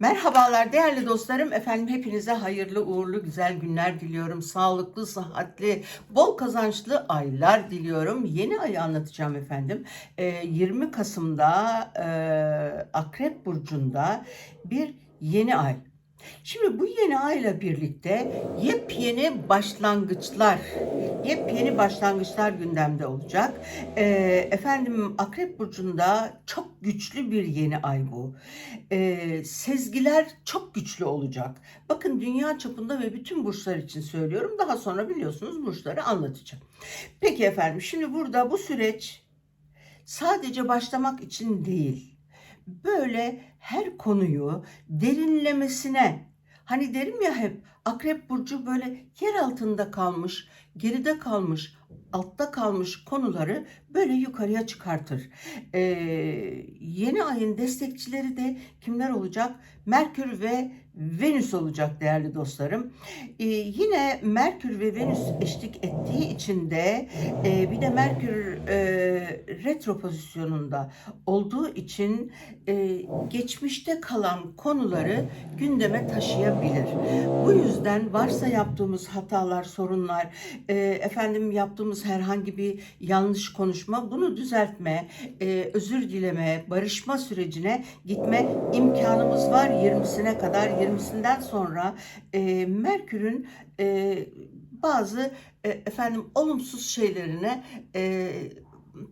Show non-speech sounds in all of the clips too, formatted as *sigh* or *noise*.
Merhabalar değerli dostlarım. Efendim hepinize hayırlı, uğurlu, güzel günler diliyorum. Sağlıklı, sıhhatli, bol kazançlı aylar diliyorum. Yeni ayı anlatacağım efendim. Ee, 20 Kasım'da e, Akrep Burcu'nda bir yeni ay. Şimdi bu yeni ayla birlikte yepyeni başlangıçlar, yepyeni başlangıçlar gündemde olacak. Ee, efendim Akrep Burcu'nda çok güçlü bir yeni ay bu. Ee, sezgiler çok güçlü olacak. Bakın dünya çapında ve bütün burçlar için söylüyorum. Daha sonra biliyorsunuz burçları anlatacağım. Peki efendim şimdi burada bu süreç sadece başlamak için değil. Böyle her konuyu derinlemesine hani derim ya hep Akrep burcu böyle yer altında kalmış, geride kalmış, altta kalmış konuları böyle yukarıya çıkartır. Ee, yeni ayın destekçileri de kimler olacak? Merkür ve Venüs olacak değerli dostlarım. Ee, yine Merkür ve Venüs eşlik ettiği için de e, bir de Merkür e, retro pozisyonunda olduğu için e, geçmişte kalan konuları gündeme taşıyabilir. Bu yüzden varsa yaptığımız hatalar, sorunlar, e, efendim yaptığımız herhangi bir yanlış konuşma bunu düzeltme, e, özür dileme, barışma sürecine gitme imkanımız var 20'sine kadar. 20'sinden sonra e, Merkür'ün e, bazı e, efendim olumsuz şeylerine e,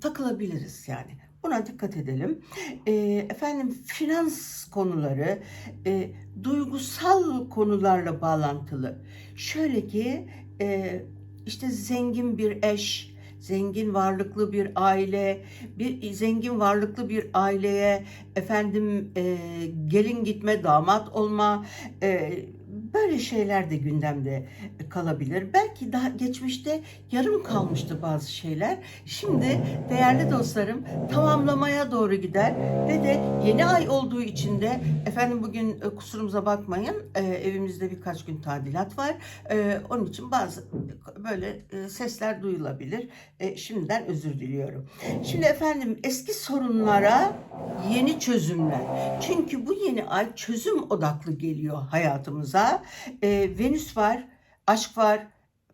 takılabiliriz yani. Buna dikkat edelim. E, efendim finans konuları e, duygusal konularla bağlantılı. Şöyle ki e, işte zengin bir eş, zengin varlıklı bir aile, bir zengin varlıklı bir aileye efendim e, gelin gitme, damat olma, e, böyle şeyler de gündemde kalabilir. Belki daha geçmişte yarım kalmıştı bazı şeyler. Şimdi değerli dostlarım tamamlamaya doğru gider ve de yeni ay olduğu için de efendim bugün e, kusurumuza bakmayın e, evimizde birkaç gün tadilat var. E, onun için bazı böyle sesler duyulabilir. Şimdiden özür diliyorum. Şimdi efendim eski sorunlara yeni çözümler. Çünkü bu yeni ay çözüm odaklı geliyor hayatımıza. E, Venüs var, aşk var,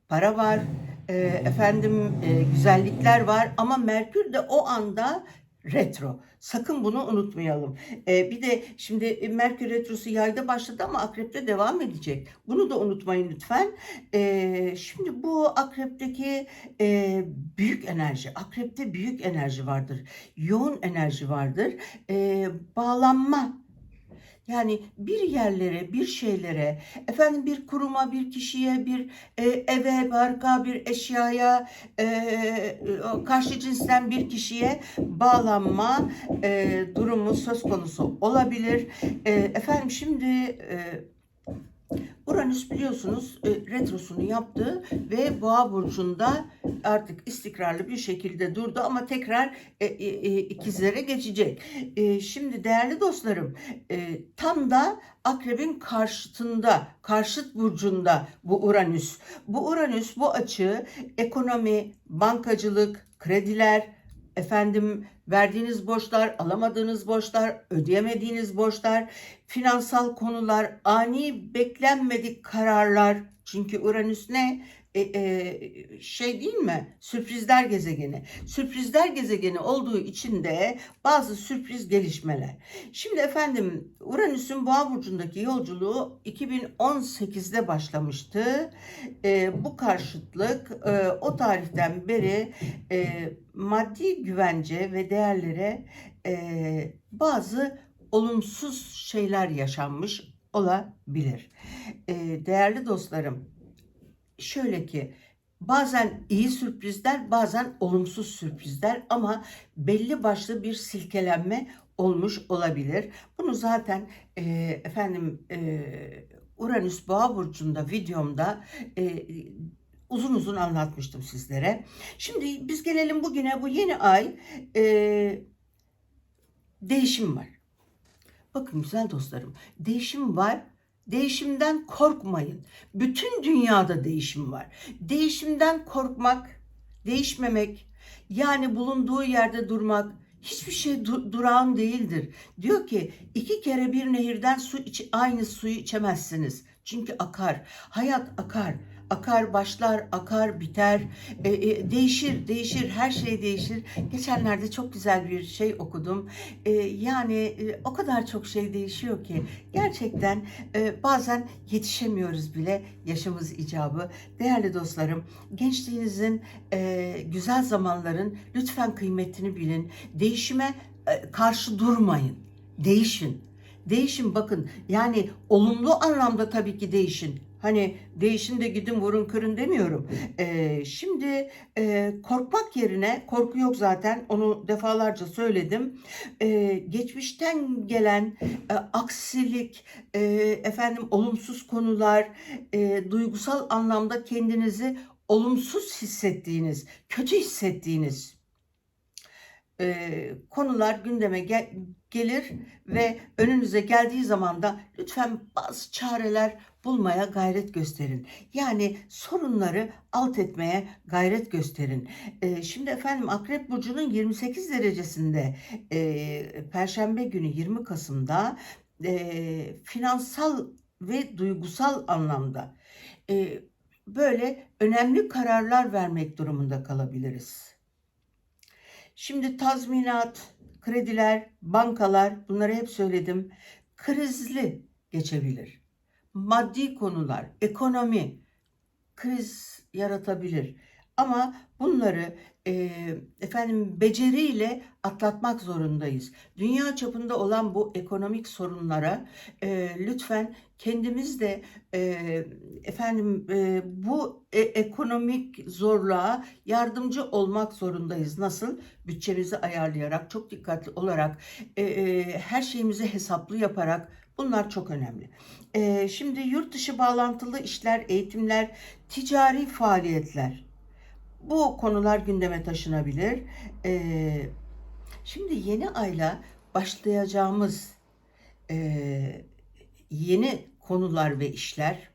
para var, e, efendim e, güzellikler var ama Merkür de o anda retro. Sakın bunu unutmayalım. E, bir de şimdi Merkür retrosu yayda başladı ama akrepte devam edecek. Bunu da unutmayın lütfen. E, şimdi bu akrepteki e, büyük enerji, akrepte büyük enerji vardır. Yoğun enerji vardır. E, bağlanma yani bir yerlere, bir şeylere, efendim bir kuruma, bir kişiye, bir e, eve, barka, bir eşyaya, e, karşı cinsten bir kişiye bağlanma e, durumu söz konusu olabilir. Efendim şimdi Uranüs biliyorsunuz e, retrosunu yaptı ve Boğa burcunda artık istikrarlı bir şekilde durdu ama tekrar e, e, ikizlere geçecek. Şimdi değerli dostlarım tam da Akrebin karşıtında, karşıt burcunda bu Uranüs. Bu Uranüs bu açı ekonomi, bankacılık, krediler, efendim verdiğiniz borçlar, alamadığınız borçlar, ödeyemediğiniz borçlar, finansal konular, ani beklenmedik kararlar. Çünkü Uranüs ne? E, e, şey değil mi? Sürprizler gezegeni. Sürprizler gezegeni olduğu için de bazı sürpriz gelişmeler. Şimdi efendim Uranüs'ün Boğa burcundaki yolculuğu 2018'de başlamıştı. E, bu karşıtlık e, o tarihten beri e, maddi güvence ve değerlere e, bazı olumsuz şeyler yaşanmış olabilir. E, değerli dostlarım, şöyle ki bazen iyi sürprizler, bazen olumsuz sürprizler ama belli başlı bir silkelenme olmuş olabilir. Bunu zaten e, efendim e, Uranüs Boğa burcunda videomda e, uzun uzun anlatmıştım sizlere. Şimdi biz gelelim bugüne bu yeni ay e, değişim var. Bakın güzel dostlarım değişim var. Değişimden korkmayın. Bütün dünyada değişim var. Değişimden korkmak, değişmemek, yani bulunduğu yerde durmak, hiçbir şey du- durağan değildir. Diyor ki iki kere bir nehirden su iç, aynı suyu içemezsiniz. Çünkü akar. Hayat akar. Akar başlar, akar biter. E, e, değişir, değişir. Her şey değişir. Geçenlerde çok güzel bir şey okudum. E, yani e, o kadar çok şey değişiyor ki gerçekten e, bazen yetişemiyoruz bile yaşımız icabı. Değerli dostlarım, gençliğinizin e, güzel zamanların lütfen kıymetini bilin. Değişime e, karşı durmayın. Değişin. Değişin bakın yani olumlu anlamda tabii ki değişin. Hani değişin de gidin vurun kırın demiyorum. Ee, şimdi e, korkmak yerine korku yok zaten onu defalarca söyledim. Ee, geçmişten gelen e, aksilik, e, efendim olumsuz konular, e, duygusal anlamda kendinizi olumsuz hissettiğiniz, kötü hissettiğiniz e, konular gündeme gel- gelir ve önünüze geldiği zaman da lütfen bazı çareler bulmaya gayret gösterin. Yani sorunları alt etmeye gayret gösterin. E, şimdi efendim Akrep Burcu'nun 28 derecesinde e, Perşembe günü 20 Kasım'da e, finansal ve duygusal anlamda e, böyle önemli kararlar vermek durumunda kalabiliriz. Şimdi tazminat, krediler, bankalar bunları hep söyledim. Krizli geçebilir. Maddi konular, ekonomi kriz yaratabilir. Ama bunları e, efendim beceriyle atlatmak zorundayız. Dünya çapında olan bu ekonomik sorunlara e, lütfen kendimiz de e, efendim e, bu e- ekonomik zorluğa yardımcı olmak zorundayız. Nasıl? Bütçemizi ayarlayarak, çok dikkatli olarak, e, e, her şeyimizi hesaplı yaparak bunlar çok önemli. E, şimdi yurt dışı bağlantılı işler, eğitimler, ticari faaliyetler bu konular gündeme taşınabilir. E, şimdi yeni ayla başlayacağımız e, yeni konular ve işler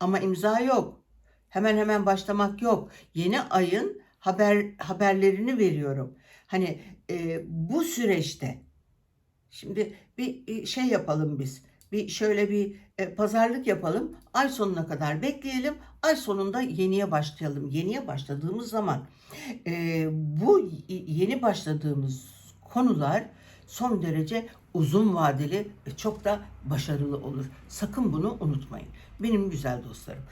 ama imza yok. Hemen hemen başlamak yok. Yeni ayın haber haberlerini veriyorum. Hani e, bu süreçte şimdi bir e, şey yapalım biz. Bir şöyle bir e, pazarlık yapalım. Ay sonuna kadar bekleyelim. Ay sonunda yeniye başlayalım. Yeniye başladığımız zaman e, bu yeni başladığımız konular son derece uzun vadeli ve çok da başarılı olur. Sakın bunu unutmayın. Benim güzel dostlarım.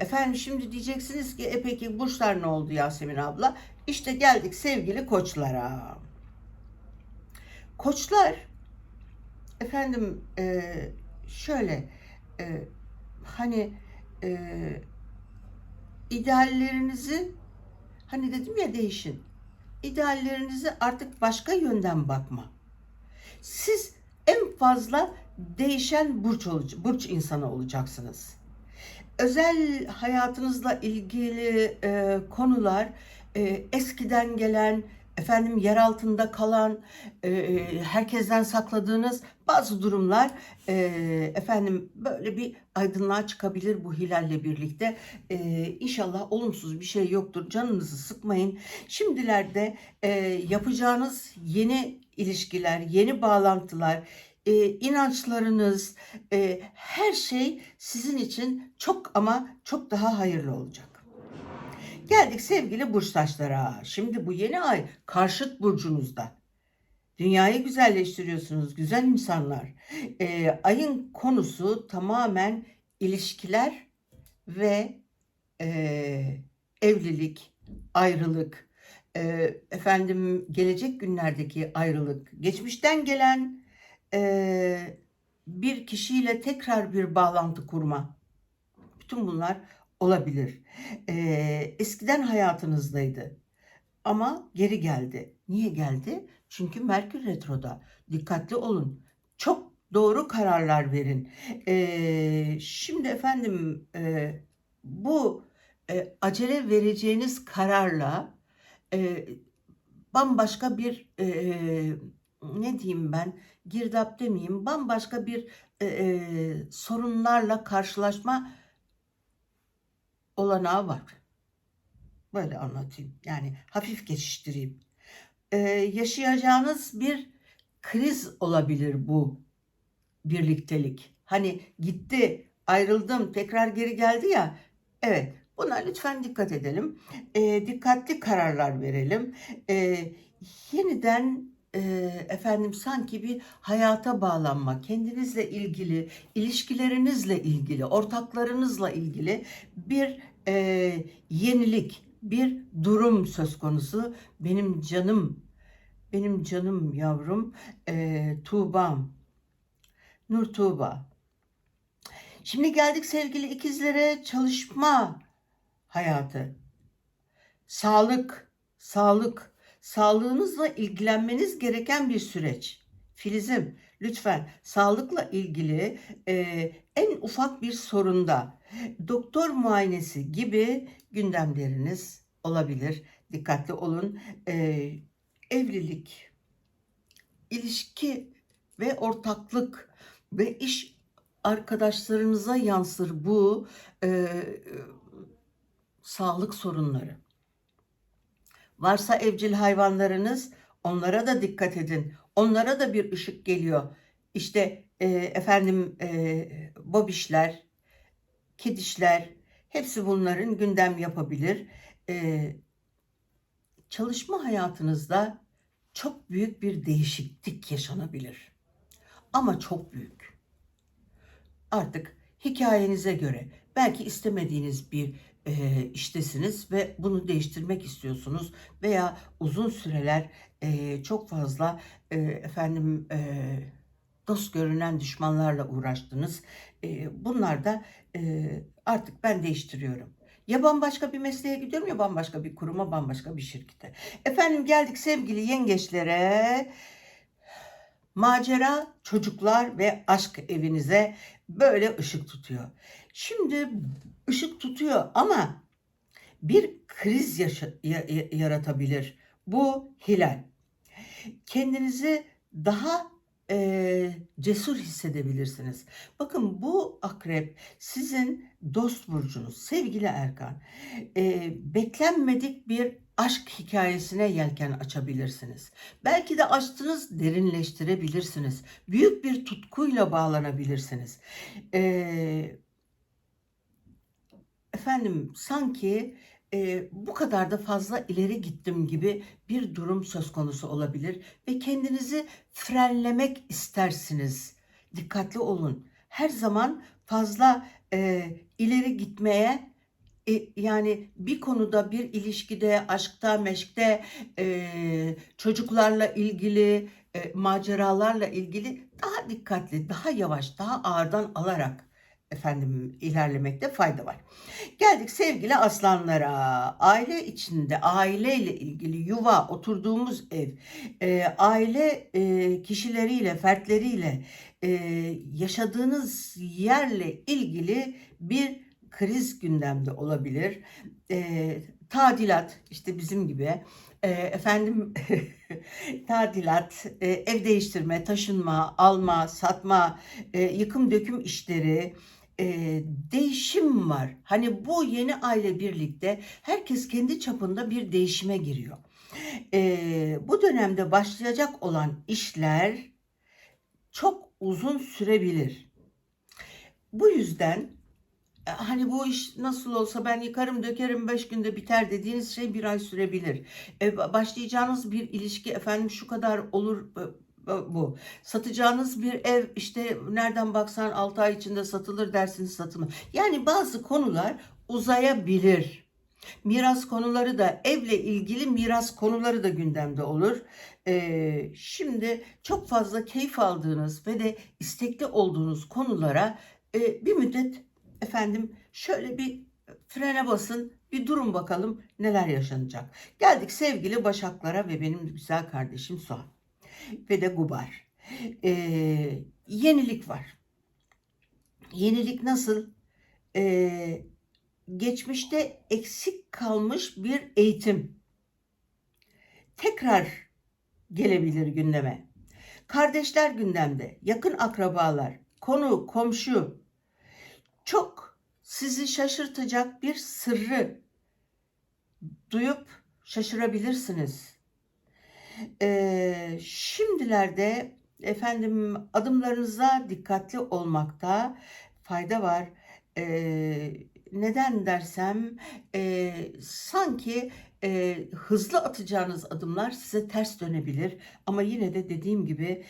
Efendim şimdi diyeceksiniz ki e peki burçlar ne oldu Yasemin abla? İşte geldik sevgili koçlara. Koçlar efendim e, şöyle e, hani e, ideallerinizi hani dedim ya değişin. İdeallerinizi artık başka yönden bakma. Siz en fazla değişen burç oluc- burç insanı olacaksınız. Özel hayatınızla ilgili e, konular e, eskiden gelen efendim yer altında kalan e, e, herkesten sakladığınız bazı durumlar e, efendim böyle bir aydınlığa çıkabilir bu hilalle birlikte. E, inşallah olumsuz bir şey yoktur. Canınızı sıkmayın. Şimdilerde e, yapacağınız yeni ilişkiler, yeni bağlantılar, e, inançlarınız, e, her şey sizin için çok ama çok daha hayırlı olacak. Geldik sevgili burçtaşlara. Şimdi bu yeni ay karşıt burcunuzda. Dünyayı güzelleştiriyorsunuz güzel insanlar. E, ayın konusu tamamen ilişkiler ve e, evlilik, ayrılık, e, efendim gelecek günlerdeki ayrılık, geçmişten gelen e, bir kişiyle tekrar bir bağlantı kurma. Bütün bunlar olabilir. E, eskiden hayatınızdaydı ama geri geldi. Niye geldi? Çünkü Merkür Retro'da. Dikkatli olun. Çok doğru kararlar verin. E, şimdi efendim e, bu e, acele vereceğiniz kararla e, bambaşka bir e, ne diyeyim ben girdap demeyeyim bambaşka bir e, e, sorunlarla karşılaşma olanağı var. Böyle anlatayım. Yani hafif geçiştireyim. e, yaşayacağınız bir kriz olabilir bu birliktelik. Hani gitti, ayrıldım, tekrar geri geldi ya. Evet, buna lütfen dikkat edelim. E, dikkatli kararlar verelim. E, yeniden e, efendim sanki bir hayata bağlanma, kendinizle ilgili, ilişkilerinizle ilgili, ortaklarınızla ilgili bir e, yenilik, bir durum söz konusu. Benim canım, benim canım yavrum e, Tuğba'm, Nur Tuğba. Şimdi geldik sevgili ikizlere çalışma hayatı. Sağlık, sağlık, sağlığınızla ilgilenmeniz gereken bir süreç. Filizim, lütfen sağlıkla ilgili e, en ufak bir sorunda doktor muayenesi gibi gündemleriniz olabilir. Dikkatli olun. E, evlilik, ilişki ve ortaklık ve iş arkadaşlarınıza yansır bu e, sağlık sorunları. Varsa evcil hayvanlarınız onlara da dikkat edin. Onlara da bir ışık geliyor. İşte e, efendim e, bobişler, kedişler hepsi bunların gündem yapabilir. E, çalışma hayatınızda çok büyük bir değişiklik yaşanabilir. Ama çok büyük. Artık hikayenize göre belki istemediğiniz bir e, iştesiniz ve bunu değiştirmek istiyorsunuz veya uzun süreler e, çok fazla e, efendim e, dost görünen düşmanlarla uğraştınız. E, bunlar da e, artık ben değiştiriyorum. Ya bambaşka bir mesleğe gidiyorum ya bambaşka bir kuruma, bambaşka bir şirkete. Efendim geldik sevgili yengeçlere. Macera, çocuklar ve aşk evinize böyle ışık tutuyor. Şimdi ışık tutuyor ama bir kriz yaşa- ya- ya- yaratabilir. Bu hilal. Kendinizi daha e, cesur hissedebilirsiniz. Bakın bu akrep sizin dost burcunuz sevgili Erkan. E, beklenmedik bir aşk hikayesine yelken açabilirsiniz. Belki de açtınız derinleştirebilirsiniz. Büyük bir tutkuyla bağlanabilirsiniz. E, efendim sanki e, bu kadar da fazla ileri gittim gibi bir durum söz konusu olabilir ve kendinizi frenlemek istersiniz. Dikkatli olun. Her zaman fazla e, ileri gitmeye e, yani bir konuda bir ilişkide, aşkta, meşkte, e, çocuklarla ilgili, e, maceralarla ilgili daha dikkatli, daha yavaş, daha ağırdan alarak efendim ilerlemekte fayda var. Geldik sevgili aslanlara. Aile içinde aileyle ilgili yuva, oturduğumuz ev, e, aile e, kişileriyle, fertleriyle e, yaşadığınız yerle ilgili bir kriz gündemde olabilir. E, tadilat işte bizim gibi e, efendim *laughs* tadilat, e, ev değiştirme, taşınma, alma, satma, e, yıkım döküm işleri, e, değişim var. Hani bu yeni aile birlikte herkes kendi çapında bir değişime giriyor. E, bu dönemde başlayacak olan işler çok uzun sürebilir. Bu yüzden e, hani bu iş nasıl olsa ben yıkarım dökerim beş günde biter dediğiniz şey bir ay sürebilir. E, başlayacağınız bir ilişki efendim şu kadar olur e, bu. Satacağınız bir ev işte nereden baksan 6 ay içinde satılır dersiniz satılır. Yani bazı konular uzayabilir. Miras konuları da evle ilgili miras konuları da gündemde olur. Ee, şimdi çok fazla keyif aldığınız ve de istekli olduğunuz konulara e, bir müddet efendim şöyle bir frene basın bir durun bakalım neler yaşanacak. Geldik sevgili Başaklara ve benim güzel kardeşim Suat ve de gubar. Ee, yenilik var. Yenilik nasıl? Ee, geçmişte eksik kalmış bir eğitim tekrar gelebilir gündeme. Kardeşler gündemde, yakın akrabalar, konu, komşu çok sizi şaşırtacak bir sırrı duyup şaşırabilirsiniz. Şimdilerde efendim adımlarınıza dikkatli olmakta fayda var. Neden dersem sanki hızlı atacağınız adımlar size ters dönebilir. Ama yine de dediğim gibi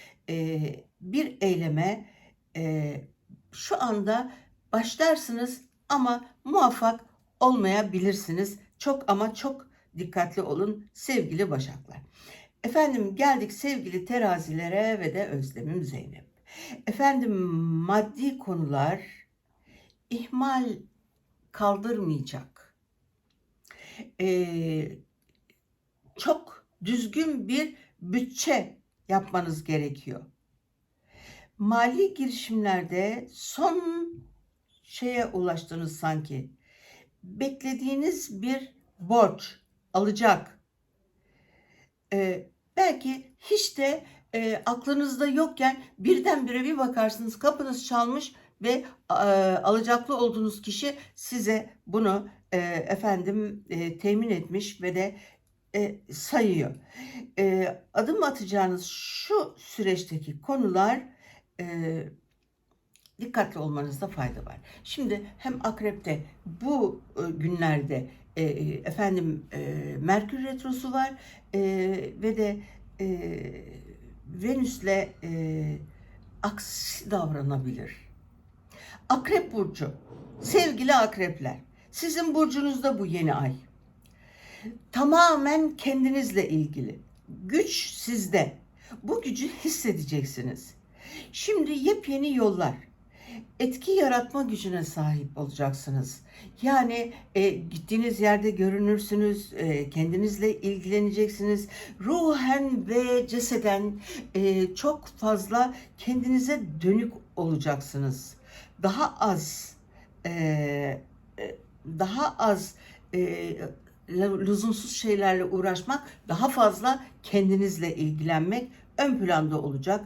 bir eyleme şu anda başlarsınız ama muvaffak olmayabilirsiniz. Çok ama çok dikkatli olun sevgili Başaklar. Efendim geldik sevgili terazilere ve de Özlemim Zeynep. Efendim maddi konular ihmal kaldırmayacak. Ee, çok düzgün bir bütçe yapmanız gerekiyor. Mali girişimlerde son şeye ulaştınız sanki. Beklediğiniz bir borç alacak. Ee, belki hiç de e, aklınızda yokken birdenbire bir bakarsınız kapınız çalmış ve e, alacaklı olduğunuz kişi size bunu e, efendim e, temin etmiş ve de e, sayıyor. E, adım atacağınız şu süreçteki konular e, dikkatli olmanızda fayda var. Şimdi hem akrepte bu e, günlerde e, efendim e, Merkür retrosu var ve de Venüs'le aksi davranabilir. Akrep burcu, sevgili akrepler, sizin burcunuzda bu yeni ay. Tamamen kendinizle ilgili. Güç sizde. Bu gücü hissedeceksiniz. Şimdi yepyeni yollar, etki yaratma gücüne sahip olacaksınız. Yani e, gittiğiniz yerde görünürsünüz, e, kendinizle ilgileneceksiniz. Ruhen ve ceseden e, çok fazla kendinize dönük olacaksınız. Daha az, e, e, daha az e, lüzumsuz şeylerle uğraşmak, daha fazla kendinizle ilgilenmek ön planda olacak.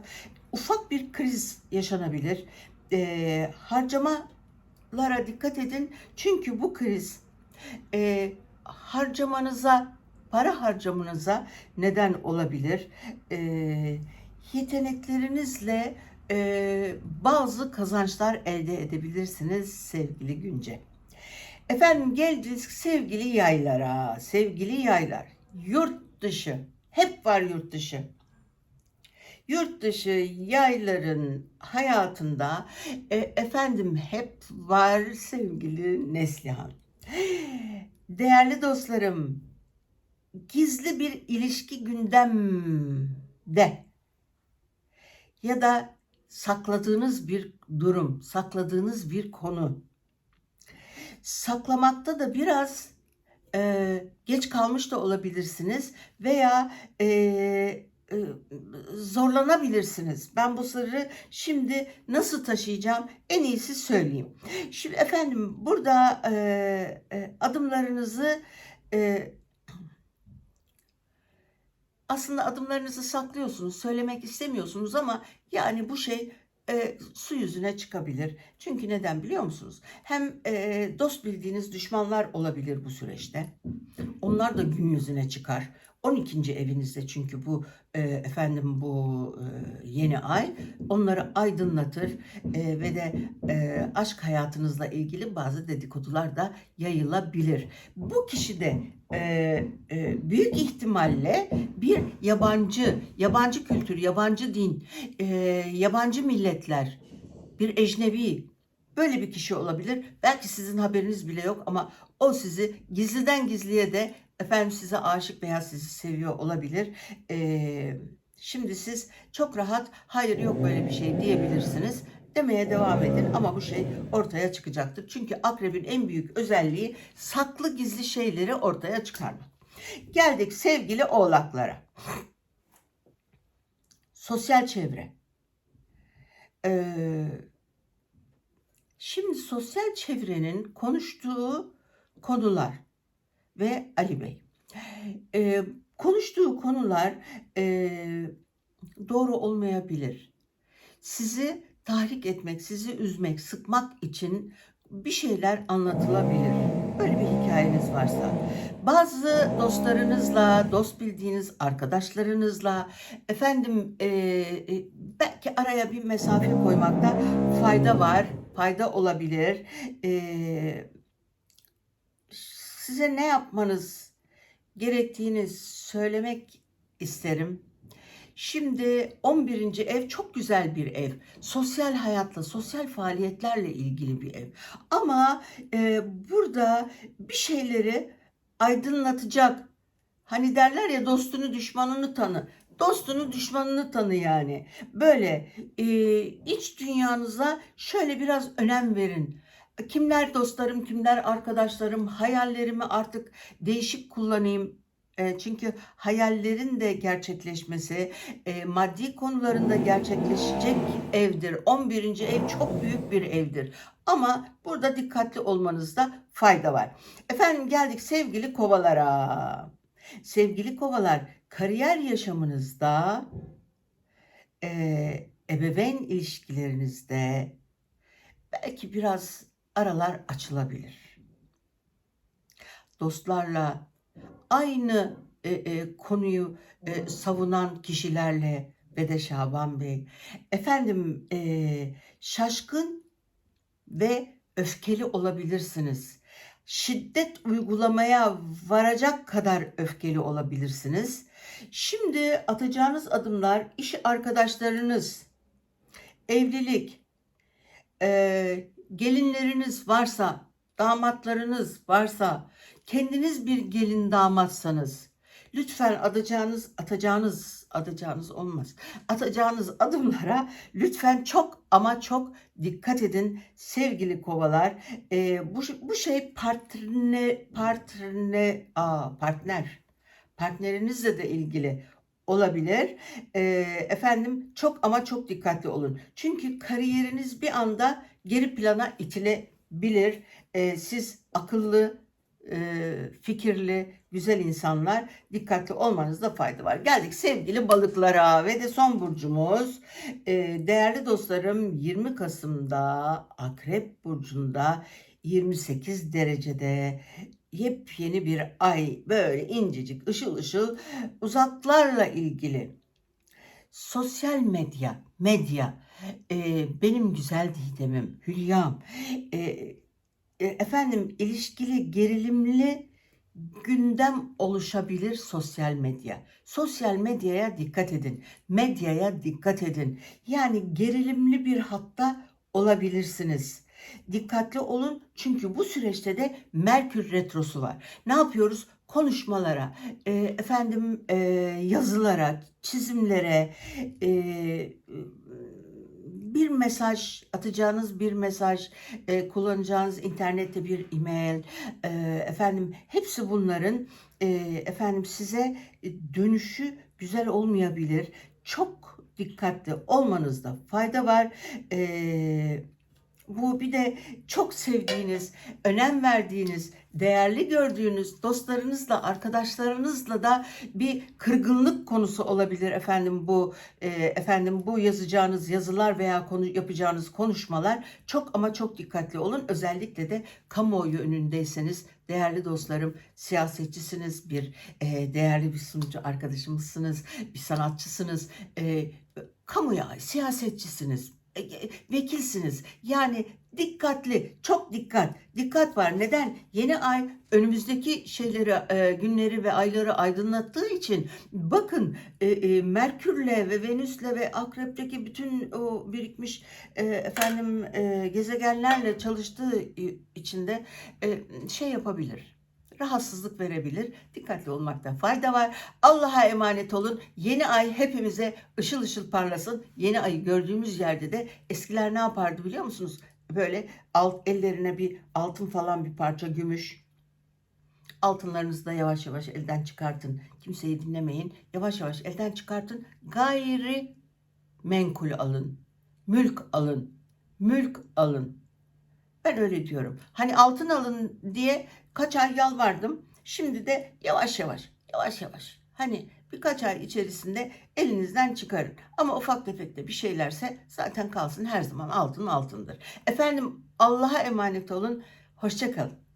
Ufak bir kriz yaşanabilir e, harcamalara dikkat edin. Çünkü bu kriz e, harcamanıza, para harcamanıza neden olabilir. E, yeteneklerinizle e, bazı kazançlar elde edebilirsiniz sevgili Günce. Efendim geldik sevgili yaylara, sevgili yaylar. Yurt dışı, hep var yurt dışı yurt dışı yayların hayatında e, efendim hep var sevgili Neslihan. Değerli dostlarım, gizli bir ilişki gündemde ya da sakladığınız bir durum, sakladığınız bir konu. Saklamakta da biraz e, geç kalmış da olabilirsiniz veya e, zorlanabilirsiniz. Ben bu sırrı şimdi nasıl taşıyacağım en iyisi söyleyeyim. Şimdi efendim burada e, e, adımlarınızı e, aslında adımlarınızı saklıyorsunuz, söylemek istemiyorsunuz ama yani bu şey e, su yüzüne çıkabilir. Çünkü neden biliyor musunuz? Hem e, dost bildiğiniz düşmanlar olabilir bu süreçte. Onlar da gün yüzüne çıkar. 12. evinizde çünkü bu e, efendim bu e, yeni ay onları aydınlatır e, ve de e, aşk hayatınızla ilgili bazı dedikodular da yayılabilir. Bu kişi de e, e, büyük ihtimalle bir yabancı, yabancı kültür, yabancı din, e, yabancı milletler, bir ecnebi böyle bir kişi olabilir. Belki sizin haberiniz bile yok ama o sizi gizliden gizliye de efendim size aşık veya sizi seviyor olabilir. Ee, şimdi siz çok rahat hayır yok böyle bir şey diyebilirsiniz demeye devam edin ama bu şey ortaya çıkacaktır. Çünkü akrebin en büyük özelliği saklı gizli şeyleri ortaya çıkarmak. Geldik sevgili oğlaklara. Sosyal çevre. Ee, şimdi sosyal çevrenin konuştuğu konular ve Ali Bey. E, konuştuğu konular e, doğru olmayabilir. Sizi tahrik etmek, sizi üzmek, sıkmak için bir şeyler anlatılabilir. Böyle bir hikayeniz varsa. Bazı dostlarınızla, dost bildiğiniz arkadaşlarınızla, efendim e, e, belki araya bir mesafe koymakta fayda var, fayda olabilir. E, size ne yapmanız gerektiğini söylemek isterim. Şimdi 11. ev çok güzel bir ev. Sosyal hayatla, sosyal faaliyetlerle ilgili bir ev. Ama e, burada bir şeyleri aydınlatacak. Hani derler ya dostunu düşmanını tanı. Dostunu düşmanını tanı yani. Böyle e, iç dünyanıza şöyle biraz önem verin. Kimler dostlarım, kimler arkadaşlarım, hayallerimi artık değişik kullanayım. E, çünkü hayallerin de gerçekleşmesi, e, maddi konularında gerçekleşecek evdir. 11. ev çok büyük bir evdir. Ama burada dikkatli olmanızda fayda var. Efendim geldik sevgili kovalara. Sevgili kovalar, kariyer yaşamınızda, e, ebeveyn ilişkilerinizde belki biraz aralar açılabilir. Dostlarla aynı e, e, konuyu e, savunan kişilerle ve de Şaban Bey, efendim e, şaşkın ve öfkeli olabilirsiniz. Şiddet uygulamaya varacak kadar öfkeli olabilirsiniz. Şimdi atacağınız adımlar iş arkadaşlarınız, evlilik, e, gelinleriniz varsa, damatlarınız varsa, kendiniz bir gelin damatsanız, lütfen atacağınız, atacağınız, atacağınız olmaz. Atacağınız adımlara lütfen çok ama çok dikkat edin sevgili kovalar. E, bu, bu şey partner, partner, aa, partner, partnerinizle de ilgili olabilir. E, efendim çok ama çok dikkatli olun. Çünkü kariyeriniz bir anda geri plana itilebilir. E, siz akıllı, e, fikirli, güzel insanlar dikkatli olmanızda fayda var. Geldik sevgili balıklara ve de son burcumuz. E, değerli dostlarım 20 Kasım'da Akrep Burcu'nda 28 derecede yepyeni bir ay böyle incecik ışıl ışıl uzaklarla ilgili sosyal medya medya e, benim güzel Didem'im Hülya'm e, e, efendim ilişkili gerilimli gündem oluşabilir sosyal medya. Sosyal medyaya dikkat edin. Medyaya dikkat edin. Yani gerilimli bir hatta olabilirsiniz. Dikkatli olun çünkü bu süreçte de Merkür retrosu var. Ne yapıyoruz? Konuşmalara, e, efendim e, yazılara, çizimlere, e, bir mesaj atacağınız bir mesaj, e, kullanacağınız internette bir e-mail, e, efendim hepsi bunların e, efendim size dönüşü güzel olmayabilir. Çok dikkatli olmanızda fayda var. E, bu bir de çok sevdiğiniz, önem verdiğiniz, değerli gördüğünüz dostlarınızla, arkadaşlarınızla da bir kırgınlık konusu olabilir efendim bu e, efendim bu yazacağınız yazılar veya konu yapacağınız konuşmalar çok ama çok dikkatli olun. Özellikle de kamuoyu önündeyseniz değerli dostlarım siyasetçisiniz, bir e, değerli bir sunucu arkadaşımızsınız, bir sanatçısınız, e, kamuya siyasetçisiniz, vekilsiniz. Yani dikkatli, çok dikkat. Dikkat var. Neden? Yeni ay önümüzdeki şeyleri, e, günleri ve ayları aydınlattığı için bakın e, e, Merkürle ve Venüs'le ve Akrep'teki bütün o birikmiş e, efendim e, gezegenlerle çalıştığı içinde e, şey yapabilir rahatsızlık verebilir. Dikkatli olmakta fayda var. Allah'a emanet olun. Yeni ay hepimize ışıl ışıl parlasın. Yeni ayı gördüğümüz yerde de eskiler ne yapardı biliyor musunuz? Böyle alt ellerine bir altın falan bir parça gümüş. Altınlarınızı da yavaş yavaş elden çıkartın. Kimseyi dinlemeyin. Yavaş yavaş elden çıkartın. Gayri menkul alın. Mülk alın. Mülk alın. Ben öyle diyorum. Hani altın alın diye kaç ay yalvardım. Şimdi de yavaş yavaş, yavaş yavaş. Hani birkaç ay içerisinde elinizden çıkarın. Ama ufak tefek de bir şeylerse zaten kalsın her zaman altın altındır. Efendim Allah'a emanet olun. Hoşça kalın.